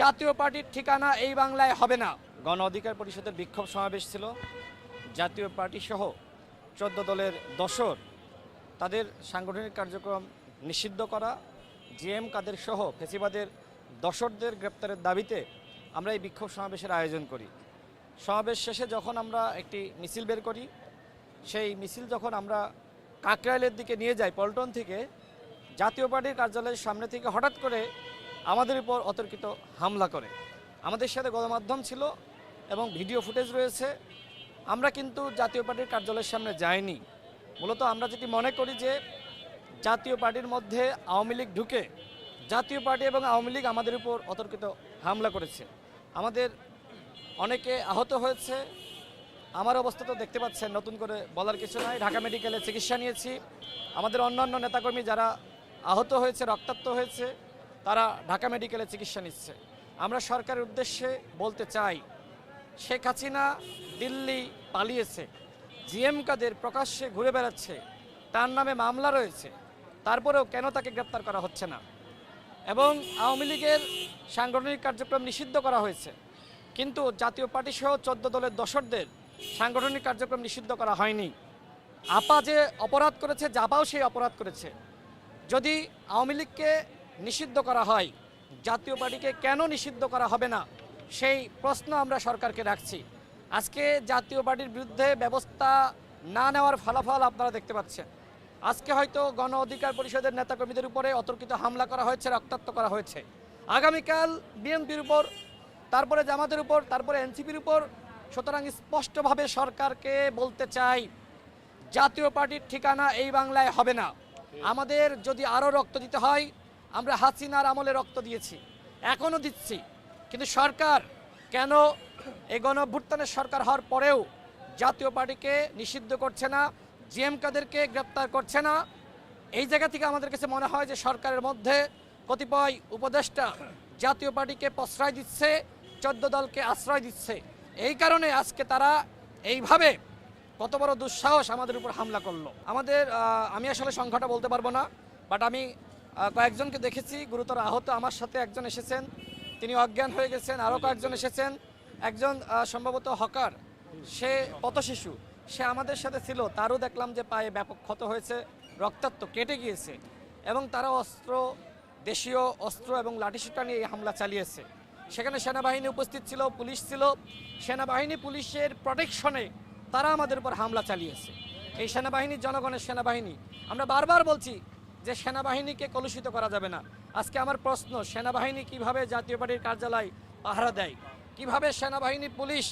জাতীয় পার্টির ঠিকানা এই বাংলায় হবে না। গণ অধিকার পরিষদের বিক্ষোভ সমাবেশ ছিল। জাতীয় পার্টি সহ চোদ্দ দলের দশর তাদের সাংগঠনিক কার্যক্রম নিষিদ্ধ করা, জিএম কাদের সহ ফেসিবাদের দশরদের গ্রেপ্তারের দাবিতে আমরা এই বিক্ষোভ সমাবেশের আয়োজন করি। সমাবেশ শেষে যখন আমরা একটি মিছিল বের করি, সেই মিছিল যখন আমরা কাকরাইলের দিকে নিয়ে যাই, পল্টন থেকে, জাতীয় পার্টির কার্যালয়ের সামনে থেকে হঠাৎ করে আমাদের উপর অতর্কিত হামলা করে। আমাদের সাথে গণমাধ্যম ছিল এবং ভিডিও ফুটেজ রয়েছে। আমরা কিন্তু জাতীয় পার্টির কার্যালয়ের সামনে যাইনি। মূলত আমরা যেটি মনে করি যে, জাতীয় পার্টির মধ্যে আওয়ামী লীগ ঢুকে জাতীয় পার্টি এবং আওয়ামী লীগ আমাদের উপর অতর্কিত হামলা করেছে। আমাদের অনেকে আহত হয়েছে। আমার অবস্থা তো দেখতে পাচ্ছেন, নতুন করে বলার কিছু নাই। ঢাকা মেডিকেলে চিকিৎসা নিয়েছি। আমাদের অন্যান্য নেতাকর্মী যারা আহত হয়েছে, রক্তাক্ত হয়েছে তারা ঢাকা মেডিকেলে চিকিৎসা নিচ্ছে। আমরা সরকারের উদ্দেশ্যে বলতে চাই, শেখ হাসিনা দিল্লি পালিয়েছে, জিএম কাদের প্রকাশ্যে ঘুরে বেড়াচ্ছে, তার নামে মামলা রয়েছে, তারপরেও কেন তাকে গ্রেপ্তার করা হচ্ছে না? এবং আওয়ামী লীগের সাংগঠনিক কার্যক্রম নিষিদ্ধ করা হয়েছে, কিন্তু জাতীয় পার্টি সহ চোদ্দ দলের দশরদের সাংগঠনিক কার্যক্রম নিষিদ্ধ করা হয়নি। আপা যে অপরাধ করেছে, জাপাও সেই অপরাধ করেছে। যদি আওয়ামী লীগকে নিষিদ্ধ করা হয়। জাতীয় পার্টিকে কেন নিষিদ্ধ করা হবে না? সেই প্রশ্ন আমরা সরকারকে রাখছি। আজকে জাতীয় পার্টির বিরুদ্ধে ব্যবস্থা না নেওয়ার ফলাফল আপনারা দেখতে পাচ্ছেন। আজকে হয়তো গণ অধিকার পরিষদের নেতাকর্মীদের উপরে অতর্কিত হামলা করা হয়েছে, রক্তাক্ত করা হয়েছে। আগামীকাল বিএনপির উপর, তারপরে জামাতের উপর, তারপরে এনসিপির উপর, সুতরাং স্পষ্টভাবে সরকারকে বলতে চাই, জাতীয় পার্টির ঠিকানা এই বাংলায় হবে না। আমাদের যদি আরও রক্ত দিতে হয় আমরা হাসিনার আমলে রক্ত দিয়েছি এখনও দিচ্ছি। কিন্তু সরকার কেন এই গণভ্যুত্থানের সরকার হওয়ার পরেও জাতীয় পার্টিকে নিষিদ্ধ করছে না, জিএম কাদেরকে গ্রেপ্তার করছে না? এই জায়গা থেকে আমাদের কাছে মনে হয় যে সরকারের মধ্যে কতিপয় উপদেষ্টা জাতীয় পার্টিকে প্রশ্রয় দিচ্ছে, চোদ্দ দলকে আশ্রয় দিচ্ছে। এই কারণে আজকে তারা এইভাবে কত বড় দুঃসাহস আমাদের উপর হামলা করল। আমাদের আমি আসলে সংখ্যাটা বলতে পারব না বাট আমি কয়েকজনকে দেখেছি, গুরুতর আহত আমার সাথে একজন এসেছেন, তিনি অজ্ঞান হয়ে গেছেন আরও কয়েকজন এসেছেন। একজন সম্ভবত হকার, সে পথ শিশু সে আমাদের সাথে ছিল, তারও দেখলাম যে পায়ে ব্যাপক ক্ষত হয়েছে, রক্তাক্ত, কেটে গিয়েছে এবং তারা অস্ত্র, দেশীয় অস্ত্র এবং লাঠিসুটা নিয়ে এই হামলা চালিয়েছে। সেখানে সেনাবাহিনী উপস্থিত ছিল, পুলিশ ছিল। সেনাবাহিনী পুলিশের প্রোটেকশনে তারা আমাদের উপর হামলা চালিয়েছে। এই সেনাবাহিনী জনগণের সেনাবাহিনী, আমরা বারবার বলছি যে সেনাবাহিনীকে কলুষিত করা যাবে না। আজকে আমার প্রশ্ন, সেনাবাহিনী কীভাবে জাতীয় পার্টির কার্যালয় পাহারা দেয়? কীভাবে সেনাবাহিনী, পুলিশ